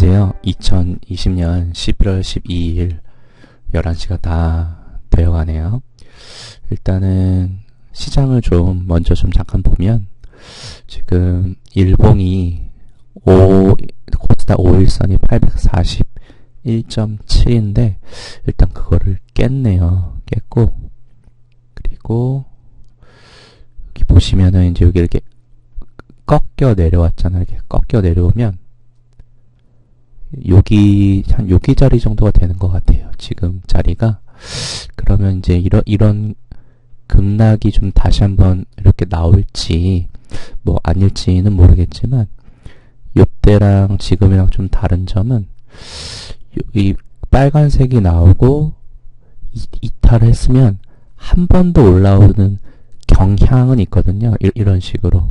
안녕하세요. 2020년 11월 12일 11시가 다 되어가네요. 일단은 시장을 좀 먼저 좀 잠깐 보면 지금 일봉이 5, 코스닥 5일선이 841.7인데 일단 그거를 깼네요. 깼고 그리고 여기 보시면은 이제 여기 이렇게 꺾여 내려왔잖아요. 이렇게 꺾여 내려오면 여기 한 여기 자리 정도가 되는 것 같아요. 지금 자리가 그러면 이제 이런 이런 급락이 좀 다시 한번 이렇게 나올지 뭐 아닐지는 모르겠지만 이때랑 지금이랑 좀 다른 점은 이 빨간색이 나오고 이, 이탈을 했으면 한 번 더 올라오는 경향은 있거든요. 이, 이런 식으로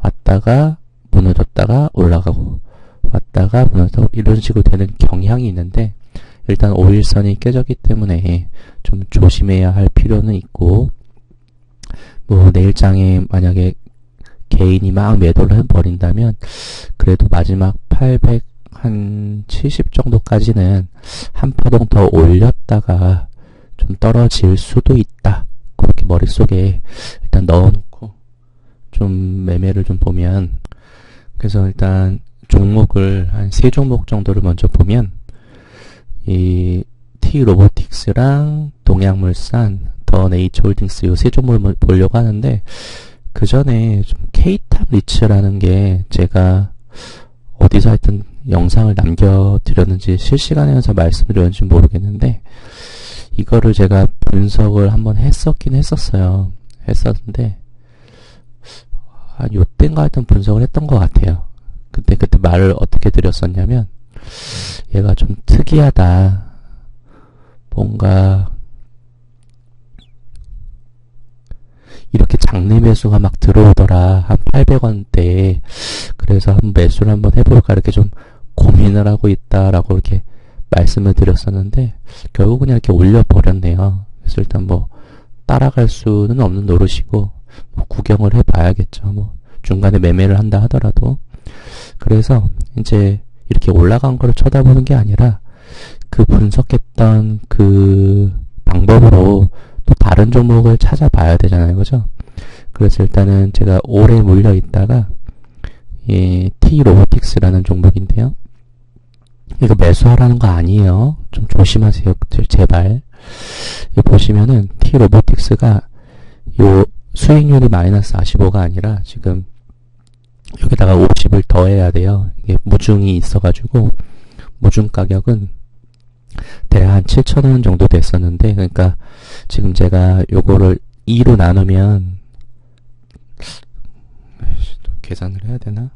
왔다가 무너졌다가 올라가고 왔다가 무너져 이런 식으로 되는 경향이 있는데 일단 5일선이 깨졌기 때문에 좀 조심해야 할 필요는 있고 뭐 내일장에 만약에 개인이 막 매도를 해버린다면 그래도 마지막 800 한 70 정도까지는 한 파동 더 올렸다가 좀 떨어질 수도 있다. 그렇게 머릿속에 일단 넣어놓고 좀 매매를 좀 보면 그래서 일단 종목을 한 세 종목 정도를 먼저 보면 이 T 로보틱스랑 동양물산, 더 네이처홀딩스 이세 종목을 보려고 하는데 그 전에 좀 K탑 리츠라는 게 제가 어디서 하여튼 영상을 남겨드렸는지 실시간에서 말씀드렸는지 모르겠는데 이거를 제가 분석을 한번 했었긴 했었어요. 했었는데 아, 요땐가 하여튼 분석을 했던 것 같아요. 그때 그때 말을 어떻게 드렸었냐면 얘가 좀 특이하다. 뭔가 이렇게 장내 매수가 막 들어오더라. 한 800원대에. 그래서 한 매수를 한번 해볼까 이렇게 좀 고민을 하고 있다라고 이렇게 말씀을 드렸었는데 결국 그냥 이렇게 올려버렸네요. 그래서 일단 뭐 따라갈 수는 없는 노릇이고 뭐 구경을 해봐야겠죠. 뭐 중간에 매매를 한다 하더라도 그래서 이제 이렇게 올라간 거를 쳐다보는 게 아니라 그 분석했던 그 방법으로 또 다른 종목을 찾아봐야 되잖아요. 그죠? 그래서 일단은 제가 오래 물려 있다가 이 T 로보틱스라는 종목인데요. 이거 매수하라는 거 아니에요. 좀 조심하세요. 제발. 이 보시면은 T 로보틱스가 요 수익률이 마이너스 45가 아니라 지금 여기다가 50을 더해야 돼요. 이게 무중이 있어가지고 무중 가격은 대략 한 7천원 정도 됐었는데 그러니까 지금 제가 요거를 2로 나누면 계산을 해야 되나?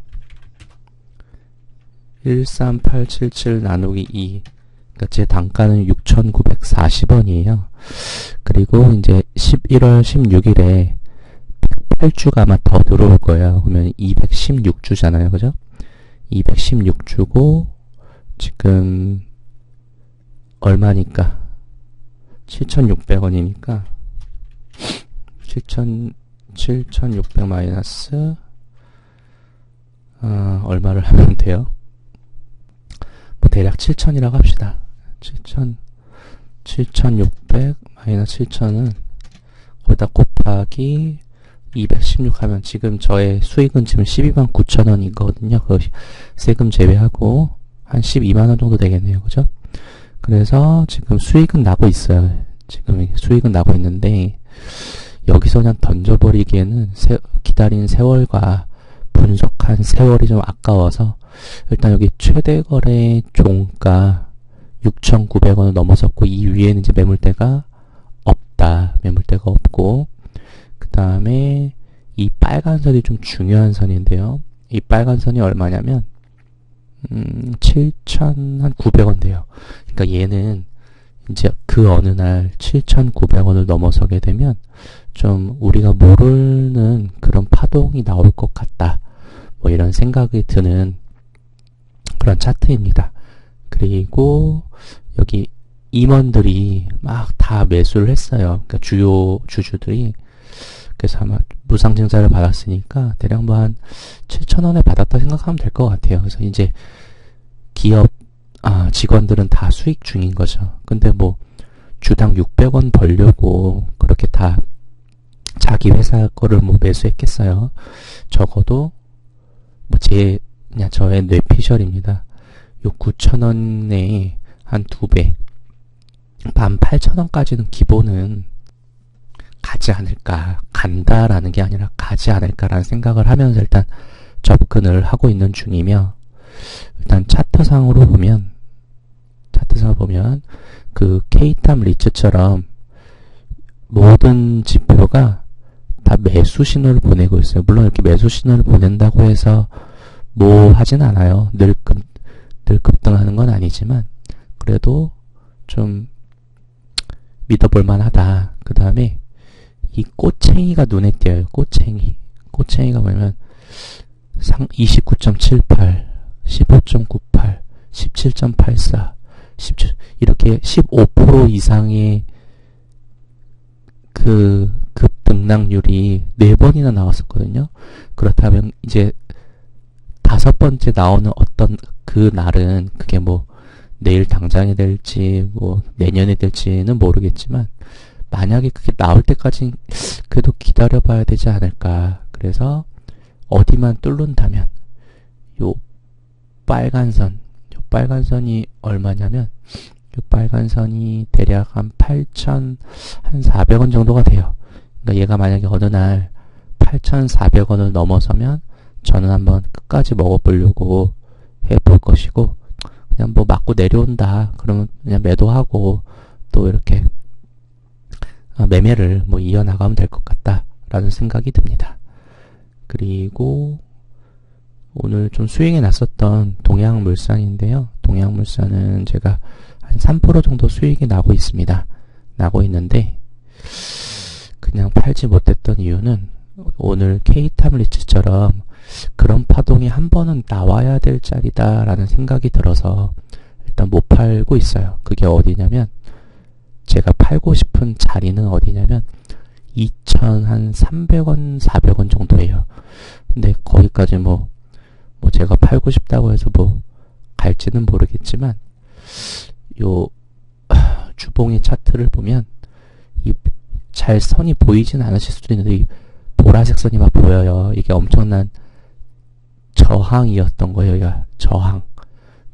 13877 나누기 2 그러니까 제 단가는 6,940원이에요. 그리고 이제 11월 16일에 8주가 아마 더 들어올 거예요. 그러면 216주잖아요. 그죠? 216주고 지금 얼마니까? 7,600원이니까 7,000 7,600 마이너스 어, 얼마를 하면 돼요? 뭐 대략 7,000이라고 합시다. 7,000 7,600 마이너스 7,000은 거기다 곱하기 216 하면 지금 저의 수익은 지금 12만 9천 원이거든요. 그 세금 제외하고 한 12만 원 정도 되겠네요. 그죠? 그래서 지금 수익은 나고 있어요. 지금 수익은 나고 있는데 여기서 그냥 던져버리기에는 세, 기다린 세월과 분석한 세월이 좀 아까워서 일단 여기 최대 거래 종가 6,900원을 넘어섰고 이 위에는 이제 매물대가 없다. 매물대가 없고 그 다음에 이 빨간 선이 좀 중요한 선인데요. 이 빨간 선이 얼마냐면 음, 7,900원 돼요. 그러니까 얘는 이제 그 어느 날 7,900원을 넘어서게 되면 좀 우리가 모르는 그런 파동이 나올 것 같다. 뭐 이런 생각이 드는 그런 차트입니다. 그리고 여기 임원들이 막 다 매수를 했어요. 그러니까 주요 주주들이 그래서 아마 무상증자를 받았으니까 대략 뭐 한 7천원에 받았다 생각하면 될 것 같아요. 그래서 이제 기업 아, 직원들은 다 수익 중인 거죠. 근데 뭐 주당 600원 벌려고 그렇게 다 자기 회사 거를 뭐 매수했겠어요. 적어도 뭐 제 그냥 저의 뇌피셜입니다. 요 9,000원에 한 두 배, 반 8,000원까지는 기본은 가지 않을까, 간다라는 게 아니라 가지 않을까라는 생각을 하면서 일단 접근을 하고 있는 중이며, 일단 차트상으로 보면, 차트상으로 보면, 그 K탑 리츠처럼 모든 지표가 다 매수 신호를 보내고 있어요. 물론 이렇게 매수 신호를 보낸다고 해서 뭐 하진 않아요. 늘 급, 늘 급등하는 건 아니지만, 그래도 좀 믿어볼 만하다. 그 다음에 이 꼬챙이가 눈에 띄어요. 꼬챙이. 꼬챙이가 뭐냐면 상 29.78, 15.98, 17.84, 17 이렇게 15% 이상의 그 급등락률이 네 번이나 나왔었거든요. 그렇다면 이제 다섯 번째 나오는 어떤 그 날은 그게 뭐 내일 당장이 될지 뭐 내년에 될지는 모르겠지만 만약에 그게 나올 때까지 그래도 기다려 봐야 되지 않을까. 그래서 어디만 뚫는다면 요 빨간 선, 요 빨간 선이 얼마냐면 요 빨간 선이 대략 한 8천 한 400원 정도가 돼요. 그러니까 얘가 만약에 어느 날 8,400원을 넘어서면 저는 한번 끝까지 먹어보려고 해볼 것이고 그냥 뭐 맞고 내려온다 그러면 그냥 매도하고 또 이렇게 아, 매매를 뭐 이어나가면 될 것 같다라는 생각이 듭니다. 그리고 오늘 좀 수익이 났었던 동양물산인데요. 동양물산은 제가 한 3% 정도 수익이 나고 있습니다. 나고 있는데 그냥 팔지 못했던 이유는 오늘 케이탐리츠처럼 그런 파동이 한 번은 나와야 될 자리다라는 생각이 들어서 일단 못 팔고 있어요. 그게 어디냐면 제가 팔고 싶은 자리는 어디냐면 2,300원, 400원 정도예요. 근데 거기까지 뭐, 뭐 제가 팔고 싶다고 해서 뭐 갈지는 모르겠지만 요 주봉의 차트를 보면 이 잘 선이 보이진 않으실 수도 있는데 이 보라색 선이 막 보여요. 이게 엄청난 저항이었던 거예요. 저항.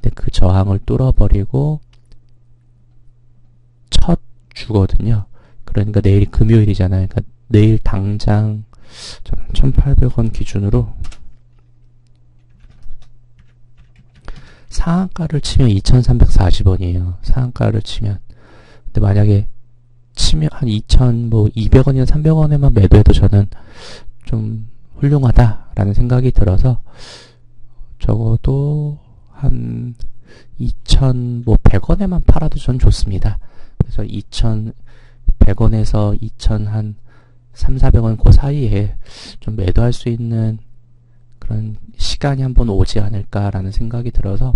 근데 그 저항을 뚫어버리고 첫 주거든요. 그러니까 내일이 금요일이잖아요. 그러니까 내일 당장 1,800원 기준으로 상한가를 치면 2,340원이에요. 상한가를 치면. 근데 만약에 치면 한 2,000, 뭐 200원이나 300원에만 매도해도 저는 좀 훌륭하다라는 생각이 들어서 적어도 한 2,100원에만 팔아도 전 좋습니다. 그래서 2,100원에서 2,000한 3, 400원 그 사이에 좀 매도할 수 있는 그런 시간이 한번 오지 않을까라는 생각이 들어서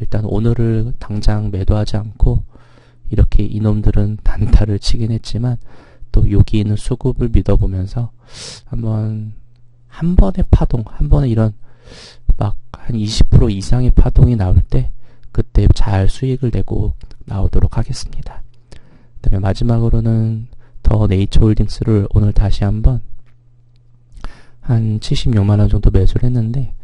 일단 오늘을 당장 매도하지 않고 이렇게 이놈들은 단타를 치긴 했지만 또 여기 있는 수급을 믿어보면서 한번 한 번의 파동, 한 번에 이런 막 한 20% 이상의 파동이 나올 때 그때 잘 수익을 내고 나오도록 하겠습니다. 그 다음에 마지막으로는 더 네이처 홀딩스를 오늘 다시 한번 한 76만원 정도 매수를 했는데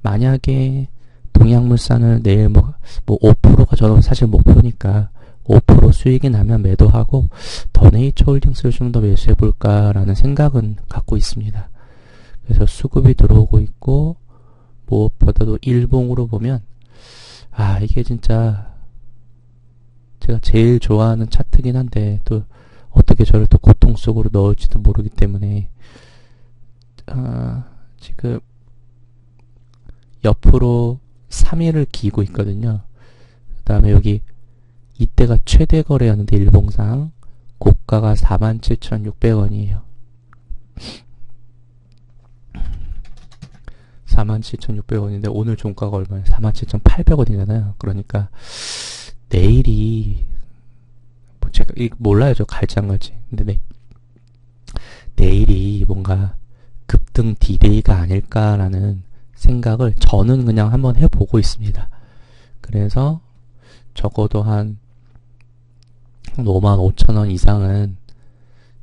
만약에 동양물산을 내일 뭐, 뭐 5%가 저는 사실 목표니까 5% 수익이 나면 매도하고 더 네이처 홀딩스를 좀 더 매수해볼까라는 생각은 갖고 있습니다. 그래서 수급이 들어오고 있고 무엇보다도 일봉으로 보면 아 이게 진짜 제가 제일 좋아하는 차트 긴 한데 또 어떻게 저를 또 고통 속으로 넣을지도 모르기 때문에 아, 지금 옆으로 3일을 기고 있거든요. 그 다음에 여기 이때가 최대 거래였는데 일봉상 고가가 47,600원이에요. 47,600원인데 오늘 종가가 얼마예요? 47,800원이잖아요. 그러니까 내일이 뭐 제가 몰라요. 저 갈지 안 갈지. 근데 내, 내일이 뭔가 급등 디데이가 아닐까라는 생각을 저는 그냥 한번 해보고 있습니다. 그래서 적어도 한 5만 5천 원 이상은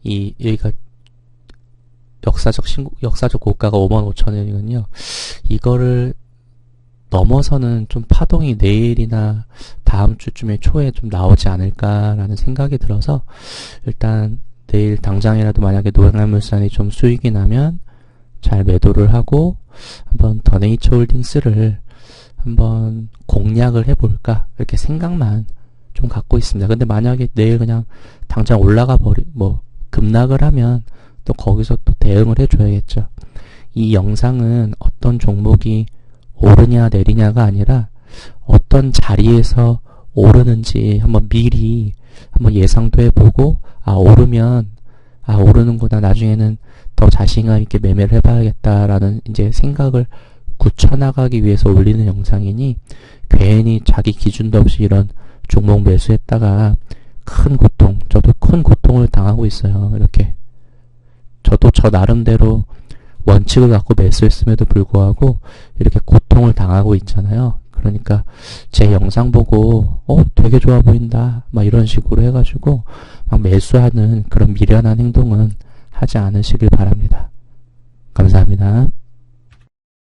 이 여기가 역사적 신고, 역사적 고가가 5만 5천 원이거든요. 이거를 넘어서는 좀 파동이 내일이나 다음 주쯤에 초에 좀 나오지 않을까라는 생각이 들어서 일단 내일 당장이라도 만약에 노량물산이 좀 수익이 나면 잘 매도를 하고 한번 더 네이처 홀딩스를 한번 공략을 해볼까 이렇게 생각만 좀 갖고 있습니다. 근데 만약에 내일 그냥 당장 올라가 버리 뭐 급락을 하면 또 거기서 또 대응을 해줘야겠죠. 이 영상은 어떤 종목이 오르냐 내리냐가 아니라 어떤 자리에서 오르는지 한번 미리 한번 예상도 해보고 아 오르면 아 오르는구나. 나중에는 더 자신감 있게 매매를 해봐야겠다라는 이제 생각을 굳혀나가기 위해서 올리는 영상이니 괜히 자기 기준도 없이 이런 종목 매수했다가 큰 고통 저도 큰 고통을 당하고 있어요. 이렇게. 저도 저 나름대로 원칙을 갖고 매수했음에도 불구하고 이렇게 고통을 당하고 있잖아요. 그러니까 제 영상 보고 어 되게 좋아 보인다 막 이런 식으로 해가지고 막 매수하는 그런 미련한 행동은 하지 않으시길 바랍니다. 감사합니다.